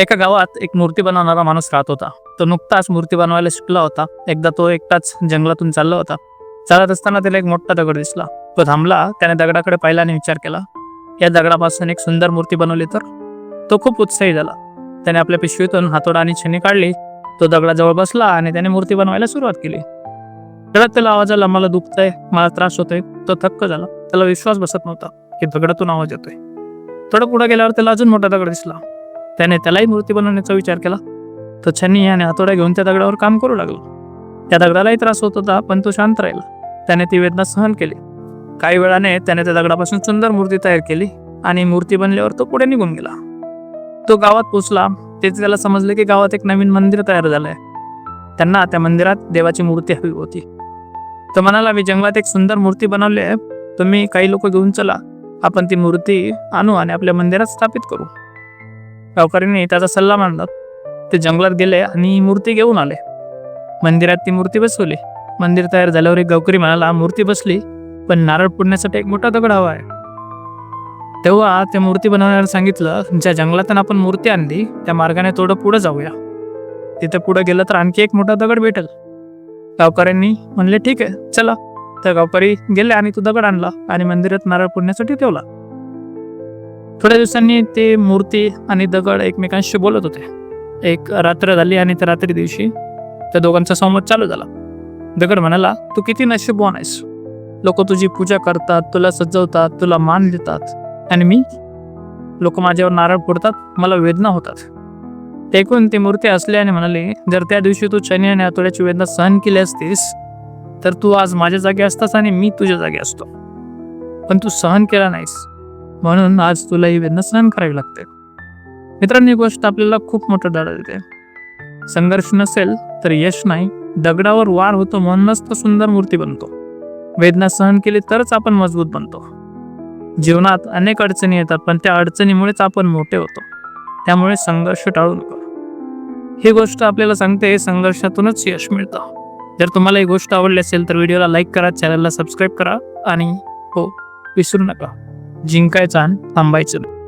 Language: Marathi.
एका गावात एक मूर्ती बनवणारा माणूस राहत होता. तो नुकताच मूर्ती बनवायला शिकला होता. एकदा तो एकटाच जंगलातून चालला होता. चालत असताना त्याला एक मोठा दगड दिसला. तो थांबला त्याने दगडाकडे पाहिला आणि विचार केला या दगडापासून एक सुंदर मूर्ती बनवली तर? तो खूप उत्साही झाला. त्याने आपल्या पिशवीतून हातोडा आणि छेनी काढली. तो दगडाजवळ बसला आणि त्याने मूर्ती बनवायला सुरुवात केली. दगडात त्याला आवाज आला मला दुखतंय मला त्रास होतोय. तो थक्क झाला. त्याला विश्वास बसत नव्हता की दगडातून आवाज येतोय. थोडं पुढे गेल्यावर त्याला अजून मोठा दगड दिसला. त्याने त्यालाही मूर्ती बनवण्याचा विचार केला. तो छन्नी याने हातोड्या घेऊन त्या दगडावर काम करू लागला. त्या दगडालाही त्रास होत होता पण तो शांत राहिला. त्याने ती वेदना सहन केली. काही वेळाने त्याने त्या दगडापासून सुंदर मूर्ती तयार केली आणि मूर्ती बनल्यावर तो पुढे निघून गेला. तो गावात पोचला. तेच त्याला समजले की गावात एक नवीन मंदिर तयार झालंय. त्यांना त्या मंदिरात देवाची मूर्ती हवी होती. तो म्हणाला मी जंगलात एक सुंदर मूर्ती बनवली आहे. तुम्ही काही लोक घेऊन चला. आपण ती मूर्ती आणू आणि आपल्या मंदिरात स्थापित करू. गावकऱ्यांनी त्याचा सल्ला मांडला ते जंगलात गेले आणि मूर्ती घेऊन आले. मंदिरात ती मूर्ती बसवली. मंदिर तयार झाल्यावर एक गावकरी म्हणाला मूर्ती बसली पण नारळ पुडण्यासाठी एक मोठा दगड हवा आहे. तेव्हा त्या मूर्ती बनवण्याला सांगितलं ज्या जंगलातून आपण मूर्ती आणली त्या मार्गाने थोडं पुढं जाऊया. तिथे पुढं गेलं तर आणखी एक मोठा दगड भेटेल. गावकऱ्यांनी म्हणले ठीक आहे चला. तर गावकरी गेले आणि तो दगड आणला आणि मंदिरात नारळ पुडण्यासाठी ठेवला. थोड्या दिवसांनी ते मूर्ती आणि दगड एकमेकांशी बोलत होते. एक रात्र झाली आणि त्या रात्री दिवशी त्या दोघांचा संवाद चालू झाला. दगड म्हणाला तू किती नशीबवान आहेस. लोक तुझी पूजा करतात तुला सजवतात तुला मान देतात. आणि मी? लोक माझ्यावर नारळ फोडतात मला वेदना होतात. ऐकून ती मूर्ती असली आणि म्हणाली जर त्या दिवशी तू शनी आणि आतोड्याची वेदना सहन केली असतीस तर तू आज माझ्या जागी असतास आणि मी तुझ्या जागी असतो. पण तू सहन केला नाहीस. म्हणून आज तुला ही वेदना सहन करावी लागते. मित्रांनो ही गोष्ट आपल्याला खूप मोठं धडा देते. संघर्ष नसेल तर यश नाही दगडावर वार होतो म्हणूनच तो सुंदर मूर्ती बनतो. वेदना सहन केली तरच आपण मजबूत बनतो. जीवनात अनेक अडचणी येतात पण त्या अडचणीमुळेच आपण मोठे होतो. त्यामुळे संघर्ष टाळू नका. ही गोष्ट आपल्याला सांगते संघर्षातूनच यश मिळतं. जर तुम्हाला ही गोष्ट आवडली असेल तर व्हिडिओला लाईक करा चॅनलला सबस्क्राईब करा आणि हो विसरू नका. जिंकायचा थांबायचं. नाही